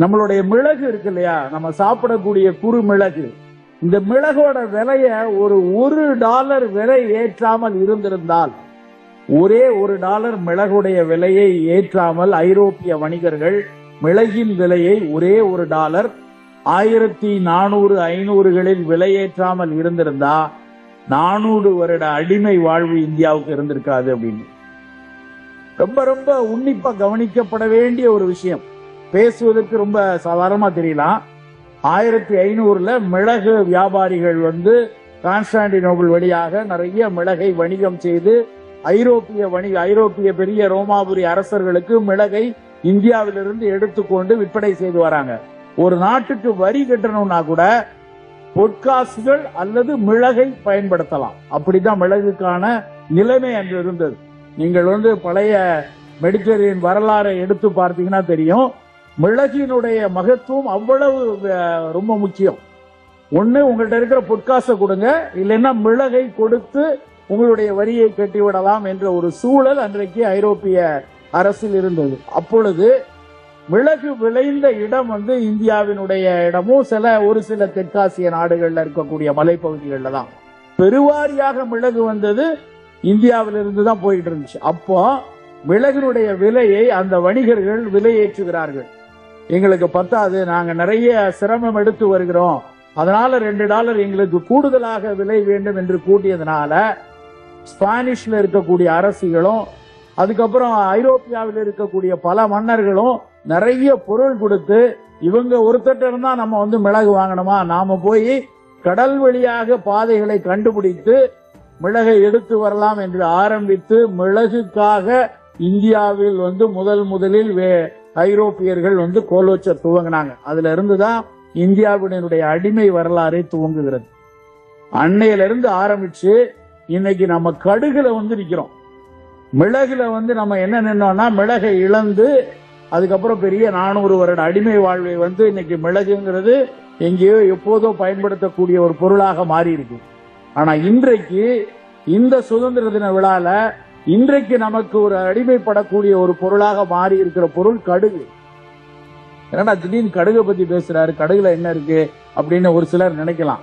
நம்மளுடைய மிளகு இருக்கு இல்லையா? நம்ம சாப்பிடக்கூடிய குறு மிளகு இந்த மிளகோட விலைய ஒரு ஒரு டாலர் விலை ஏற்றாமல் இருந்திருந்தால் ஒரே ஒரு டாலர் மிளகுடைய விலையை ஏற்றாமல் ஐரோப்பிய வணிகர்கள் மிளகின் விலையை ஒரே ஒரு டாலர் ஆயிரத்தி நானூறு ஐநூறுகளில் விலையேற்றாமல் இருந்திருந்தா நானூறு வருட அடிமை வாழ்வு இந்தியாவுக்கு இருந்திருக்காது அப்படின்னு. ரொம்ப ரொம்ப உன்னிப்பா கவனிக்கப்பட வேண்டிய ஒரு விஷயம். பேசுவதற்கு ரொம்ப சாதாரணமா தெரியலாம். ஆயிரத்தி ஐநூறுல மிளகு வியாபாரிகள் வந்து கான்ஸ்டாண்டினோபிள் வழியாக நிறைய மிளகை வணிகம் செய்து ஐரோப்பிய வணிக ஐரோப்பிய பெரிய ரோமாபுரி அரசர்களுக்கு மிளகை இந்தியாவிலிருந்து எடுத்துக்கொண்டு விற்பனை செய்து வராங்க. ஒரு நாட்டுக்கு வரி கட்டணும்னா கூட பொற்காசுகள் அல்லது மிளகை பயன்படுத்தலாம். அப்படிதான் மிளகுக்கான நிலைமை அன்று இருந்தது. நீங்கள் வந்து பழைய மெடிட்டரேனியன் வரலாறை எடுத்து பார்த்தீங்கன்னா தெரியும். மிளகினுடைய மகத்துவம் அவ்வளவு ரொம்ப முக்கியம். ஒன்று உங்கள்ட்ட இருக்கிற பொற்காசை கொடுங்க. இல்லைன்னா மிளகை கொடுத்து உங்களுடைய வரியை கட்டிவிடலாம் என்ற ஒரு சூழல் அன்றைக்கு ஐரோப்பிய அரசில் இருந்தது. அப்பொழுது மிளகு விளைந்த இடம் வந்து இந்தியாவினுடைய இடமும் சில ஒரு சில தெற்காசிய நாடுகளில் இருக்கக்கூடிய மலைப்பகுதிகளில் தான். பெருவாரியாக மிளகு வந்தது இந்தியாவிலிருந்து தான் போயிட்டு இருந்துச்சு. அப்போ மிளகினுடைய விலையை அந்த வணிகர்கள் விலையேற்றுகிறார்கள். எங்களுக்கு பத்தாது. நாங்க நிறைய சிரமம் எடுத்து வருகிறோம். அதனால ரெண்டு டாலர் எங்களுக்கு கூடுதலாக விலை வேண்டும் என்று கூட்டியதுனால ஸ்பானிஷ்ல இருக்கக்கூடிய அரசிகளும் அதுக்கப்புறம் ஐரோப்பியாவில் இருக்கக்கூடிய பல மன்னர்களும் நிறைய பொருள் கொடுத்து இவங்க ஒருத்தட்ட இருந்தா நம்ம வந்து மிளகு வாங்கணுமா? நாம போய் கடல் வழியாக பாதைகளை கண்டுபிடித்து மிளகை எடுத்து வரலாம் என்று ஆரம்பித்து மிளகுக்காக இந்தியாவில் வந்து முதல் முதலில் வே- ஐரோப்பியர்கள் வந்து கோலோச்ச துவங்கினாங்க. அதுல இருந்துதான் இந்தியாவினுடைய அடிமை வரலாறு துவங்குகிறது. அன்னையில இருந்து ஆரம்பிச்சு இன்னைக்கு நம்ம கடுகுல வந்து நிக்கிறோம். மிளகுல வந்து நம்ம என்ன நின்னோம்னா மிளகை இழந்து அதுக்கப்புறம் பெரிய நானூறு வருட அடிமை வாழ்வை வந்து இன்னைக்கு மிளகுங்கிறது எங்கேயோ எப்போதோ பயன்படுத்தக்கூடிய ஒரு பொருளாக மாறி இருக்கு ஆனா இன்றைக்கு இந்த சுதந்திர தின விழால இன்றைக்கு நமக்கு ஒரு அடிமைப்படக்கூடிய ஒரு பொருளாக மாறி இருக்கிற பொருள் கடுகு. என்னடா திடீர்னு கடுகை பத்தி பேசுறாரு கடுகுல என்ன இருக்கு அப்படின்னு ஒரு சிலர் நினைக்கலாம்.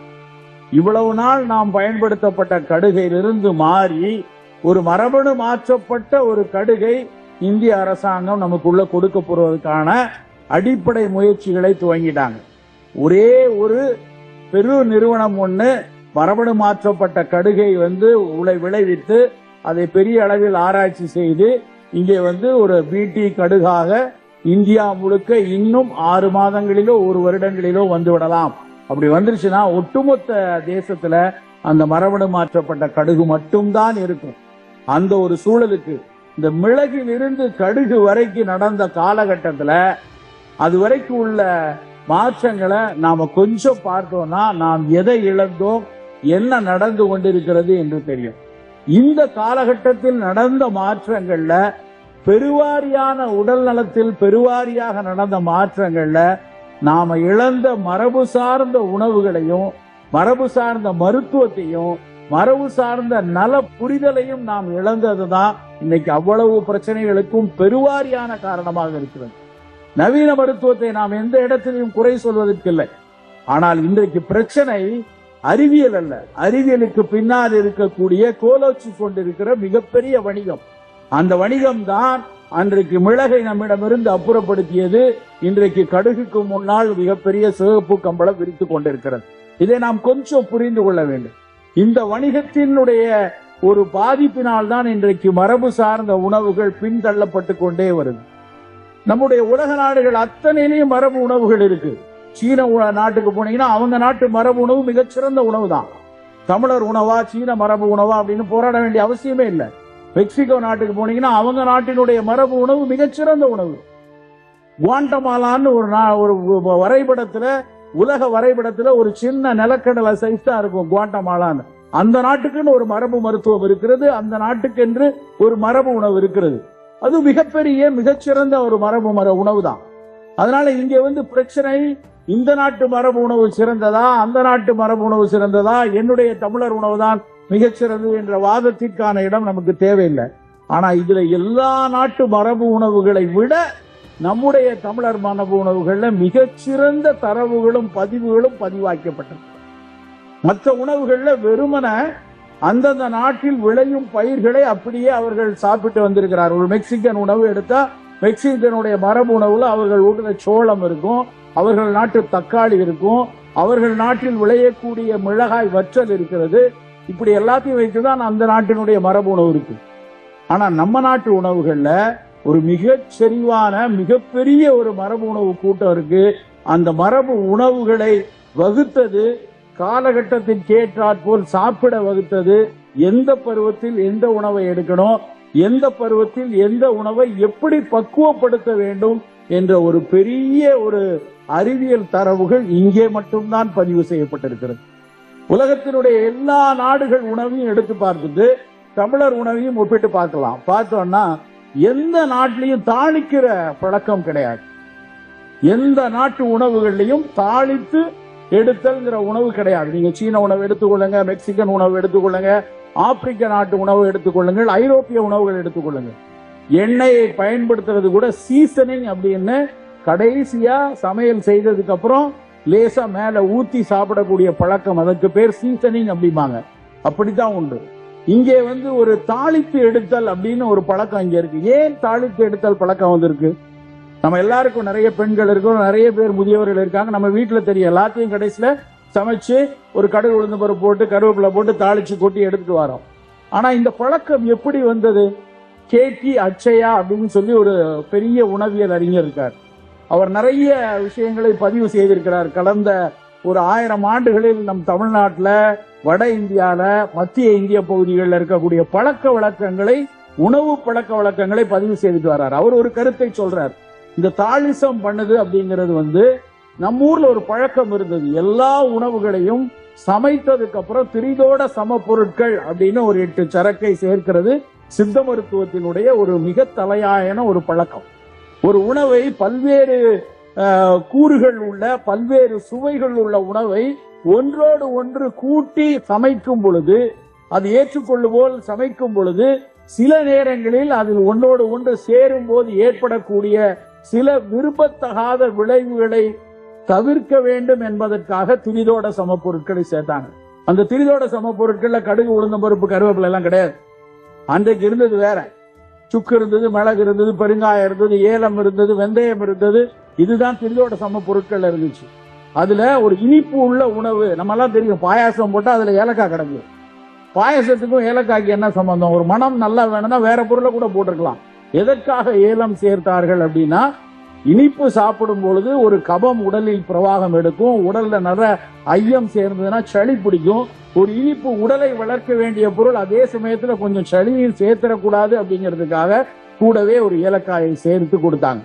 இவ்வளவு நாள் நாம் பயன்படுத்தப்பட்ட கடுகையிலிருந்து மாறி ஒரு மரபணு மாற்றப்பட்ட ஒரு கடுகை இந்திய அரசாங்கம் நமக்குள்ள கொடுக்க போறதுக்கான அடிப்படை முயற்சிகளை துவங்கிட்டாங்க. ஒரே ஒரு பெரு நிறுவனம் ஒன்று மரபணு மாற்றப்பட்ட கடுகை வந்து உலை விளைவித்து அதை பெரிய அளவில் ஆராய்ச்சி செய்து இங்கே வந்து ஒரு பிடி கடுகாக இந்தியா முழுக்க இன்னும் ஆறு மாதங்களிலோ ஒரு வருடங்களிலோ வந்து விடலாம். அப்படி வந்துருச்சுன்னா ஒட்டுமொத்த தேசத்துல அந்த மரபணு மாற்றப்பட்ட கடுகு மட்டும்தான் இருக்கும். அந்த ஒரு சூழலுக்கு இந்த மிளகில் இருந்து கடுகு வரைக்கும் நடந்த காலகட்டத்துல அது வரைக்கும் உள்ள மாற்றங்களை நாம கொஞ்சம் பார்த்தோம்னா நாம் எதை இழந்தோம் என்ன நடந்து கொண்டிருக்கிறது என்று தெரியும். இந்த காலகட்டத்தில் நடந்த மாற்றங்கள்ல பெருவாரியான உடல் நலத்தில் பெருவாரியாக நடந்த மாற்றங்கள்ல நாம இழந்த மரபு சார்ந்த உணவுகளையும் மரபு சார்ந்த மருத்துவத்தையும் மரபு சார்ந்த நல புரிதலையும் நாம் இழந்ததுதான் இன்னைக்கு அவ்வளவு பிரச்சனைகளுக்கும் பெருவாரியான காரணமாக இருக்கிறது. நவீன மருத்துவத்தை நாம் எந்த இடத்திலையும் குறை சொல்வதற்கில்லை. ஆனால் இன்றைக்கு பிரச்சனை அறிவியல் அல்ல. அறிவியலுக்கு பின்னால் இருக்கக்கூடிய கோலோச்சி கொண்டிருக்கிற மிகப்பெரிய வணிகம். அந்த வணிகம் தான் அன்றைக்கு மிளகை நம்மிடமிருந்து அப்புறப்படுத்தியது. இன்றைக்கு கடுகுக்கு முன்னால் மிகப்பெரிய சிவப்பு கம்பளம் விரித்து கொண்டிருக்கிறது. இதை நாம் கொஞ்சம் புரிந்து கொள்ள வேண்டும். இந்த வணிகத்தினுடைய ஒரு பாதிப்பினால் தான் இன்றைக்கு மரபு சார்ந்த உணவுகள் பின்தள்ளப்பட்டு கொண்டே வருது. நம்முடைய உலக நாடுகள் அத்தனையிலையும் மரபு உணவுகள் இருக்கு. சீன உண- நாட்டுக்கு போனீங்கன்னா அவங்க நாட்டு மரபு உணவு மிகச்சிறந்த உணவு தான் தமிழர் உணவா சீன மரபு உணவா அப்படின்னு போராட வேண்டிய அவசியமே இல்லை. மெக்சிகோ நாட்டுக்கு போனீங்கன்னா அவங்க நாட்டினுடைய மரபு உணவு மிகச்சிறந்த உணவு. குவாண்டமாலான்னு ஒரு நா- ஒரு வரைபடத்துல உலக வரைபடத்துல ஒரு சின்ன நிலக்கடலை சைஸ் தான் இருக்கும் குவாண்டமாலான்னு. அந்த நாட்டுக்குன்னு ஒரு மரபு மருத்துவம் இருக்கிறது. அந்த நாட்டுக்கென்று ஒரு மரபு உணவு இருக்கிறது. அது மிகப்பெரிய மிகச்சிறந்த ஒரு மரபு மர உணவு தான் அதனால இங்க வந்து பிரச்சனை இந்த நாட்டு மரபு உணவு சிறந்ததா? அந்த நாட்டு மரபு உணவு சிறந்ததா? என்னுடைய தமிழர் உணவு தான் மிகச்சிறந்தது என்ற வாதத்திற்கான இடம் நமக்கு தேவையில்லை. ஆனா இதுல எல்லா நாட்டு மரபு உணவுகளை விட நம்முடைய தமிழர் மரபு உணவுகள்ல மிகச்சிறந்த தரவுகளும் பதிவுகளும் பதிவாக்கப்பட்டது. மற்ற உணவுகள்ல வெறுமன அந்தந்த நாட்டில் விளையும் பயிர்களை அப்படியே அவர்கள் சாப்பிட்டு வந்திருக்கிறார் ஒரு மெக்சிகன் உணவு எடுத்தா மெக்சிகனுடைய மரபு உணவுல அவர்கள் ஊட்டுற சோளம் இருக்கும். அவர்கள் நாட்டு தக்காளி இருக்கும். அவர்கள் நாட்டில் விளையக்கூடிய மிளகாய் வற்றல் இருக்கிறது. இப்படி எல்லாத்தையும் வைத்துதான் அந்த நாட்டினுடைய மரபு உணவு இருக்கு. ஆனா நம்ம நாட்டு உணவுகள்ல ஒரு மிக செறிவான மிகப்பெரிய ஒரு மரபு உணவு கூட்டம் இருக்கு. அந்த மரபு உணவுகளை வகுத்தது காலகட்டத்திற்கு ஏற்றாற்போல் சாப்பிட வகுத்தது. எந்த பருவத்தில் எந்த உணவை எடுக்கணும்? எந்த பருவத்தில் எந்த உணவை எப்படி பக்குவப்படுத்த வேண்டும்? என்ற ஒரு பெரிய ஒரு அறிவியல் தரவுகள் இங்கே மட்டும்தான் பதிவு செய்யப்பட்டிருக்கிறது. உலகத்தினுடைய எல்லா நாடுகள் உணவையும் எடுத்து பார்த்துட்டு தமிழர் உணவையும் ஒப்பிட்டு பார்க்கலாம். பார்த்தோம்னா எந்த நாட்டிலையும் தாளிக்கிற பழக்கம் கிடையாது. எந்த நாட்டு உணவுகள்லையும் தாளித்து எடுத்தல்ங்கிற உணவு கிடையாது. நீங்க சீன உணவு எடுத்துக்கொள்ளுங்க மெக்சிகன் உணவு எடுத்துக்கொள்ளுங்க ஆப்பிரிக்க நாட்டு உணவு எடுத்துக்கொள்ளுங்கள் ஐரோப்பிய உணவுகள் எடுத்துக்கொள்ளுங்கள். எண்ணெயை பயன்படுத்துறது கூட சீசனிங் அப்படின்னு கடைசியா சமையல் செய்ததுக்கு அப்புறம் லேசா மேல ஊத்தி சாப்பிடக்கூடிய பழக்கம். அதற்கு பேர் சீசனிங் அப்படிம்பாங்க. அப்படித்தான் உண்டு. இங்கே வந்து ஒரு தாளித்து எடுத்தல் அப்படின்னு ஒரு பழக்கம் இங்க இருக்கு. ஏன் தாளித்து எடுத்தல் பழக்கம் வந்திருக்கு நம்ம எல்லாருக்கும் நிறைய பெண்கள் இருக்கோம் நிறைய பேர் முதியவர்கள் இருக்காங்க. நம்ம வீட்டுல தெரியும். எல்லாத்தையும் கடைசியில சமைச்சு ஒரு கடுகு உளுந்து பருப்பு போட்டு கருவேப்பிலை போட்டு தாளிச்சு கொட்டி எடுத்துட்டு வரோம். ஆனா இந்த பழக்கம் எப்படி வந்தது? கேடி அச்சயா அப்படின்னு சொல்லி ஒரு பெரிய உணவியல் அறிஞர் இருக்கார். அவர் நிறைய விஷயங்களை பதிவு செய்திருக்கிறார். கடந்த ஒரு ஆயிரம் ஆண்டுகளில் நம் தமிழ்நாட்டில் வட இந்தியாவில் மத்திய இந்திய பகுதிகளில் இருக்கக்கூடிய பழக்க வழக்கங்களை உணவு பழக்க வழக்கங்களை பதிவு செய்துட்டு வர்றார். அவர் ஒரு கருத்தை சொல்றார். இந்த தாளிசம் பண்ணுது அப்படிங்கிறது வந்து நம்ம ஊர்ல ஒரு பழக்கம் இருந்தது. எல்லா உணவுகளையும் சமைத்ததுக்கு அப்புறம் திரிதோட சம பொருட்கள் அப்படின்னு ஒரு எட்டு சரக்கை சேர்க்கிறது. சித்த மருத்துவத்தினுடைய ஒரு மிக தலையாயன ஒரு பழக்கம். ஒரு உணவை பல்வேறு கூறுகள் உள்ள பல்வேறு சுவைகள் உள்ள உணவை ஒன்றோடு ஒன்று கூட்டி சமைக்கும் பொழுது அது ஏற்றுக்கொள்ளுபோல் சமைக்கும் பொழுது சில நேரங்களில் அதில் ஒன்றோடு ஒன்று சேரும் போது ஏற்படக்கூடிய சில விரும்பத்தகாத விளைவுகளை தவிர்க்க வேண்டும் என்பதற்காக திரிதோட சமப்பொருட்களை சேர்த்தாங்க. அந்த திரிதோட சமப்பொருட்கள்ல கடுகு உளுந்தம்பருப்பு கருவேப்பிலை எல்லாம் கிடையாது. அன்றைக்கு இருந்தது வேற. சுக்கு இருந்தது மிளகு இருந்தது பெருங்காயம் இருந்தது ஏலம் இருந்தது வெந்தயம் இருந்தது. இதுதான் திரிதோட சம பொருட்கள் இருந்துச்சு. அதுல ஒரு இனிப்பு உள்ள உணவு நம்ம எல்லாம் தெரியும் பாயாசம் போட்டா அதுல ஏலக்காய் கிடக்கு. பாயாசத்துக்கும் ஏலக்காய்க்கு என்ன சம்பந்தம்? ஒரு மனம் நல்லா வேணும்னா வேற பொருளை கூட போட்டிருக்கலாம். எதற்காக ஏலம் சேர்த்தார்கள் அப்படின்னா இனிப்பு சாப்பிடும் பொழுது ஒரு கபம் உடலில் பிரவாகம் எடுக்கும். உடல்ல நிறைய ஐயம் சேர்ந்ததுன்னா சளி பிடிக்கும். ஒரு இனிப்பு உடலை வளர்க்க வேண்டிய பொருள் அதே சமயத்துல கொஞ்சம் சளியில் சேர்த்திடக்கூடாது அப்படிங்கிறதுக்காக கூடவே ஒரு ஏலக்காயை சேர்த்து கொடுத்தாங்க.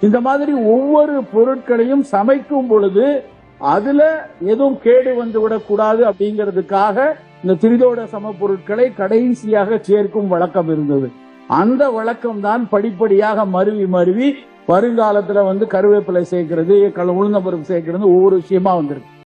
இந்த மாதிரி ஒவ்வொரு பொருட்களையும் சமைக்கும் பொழுது அதுல எதுவும் கேடு வந்து விடக்கூடாது அப்படிங்கிறதுக்காக இந்த திரிதோட சம பொருட்களை கடைசியாக சேர்க்கும் வழக்கம் இருந்தது. அந்த வழக்கம் தான் படிப்படியாக மருவி மருவி வருங்காலத்துல வந்து கருவேப்பிலை சேர்க்கிறது உளுந்த பருப்பு சேர்க்கிறது ஒவ்வொரு விஷயமா வந்திருக்கு.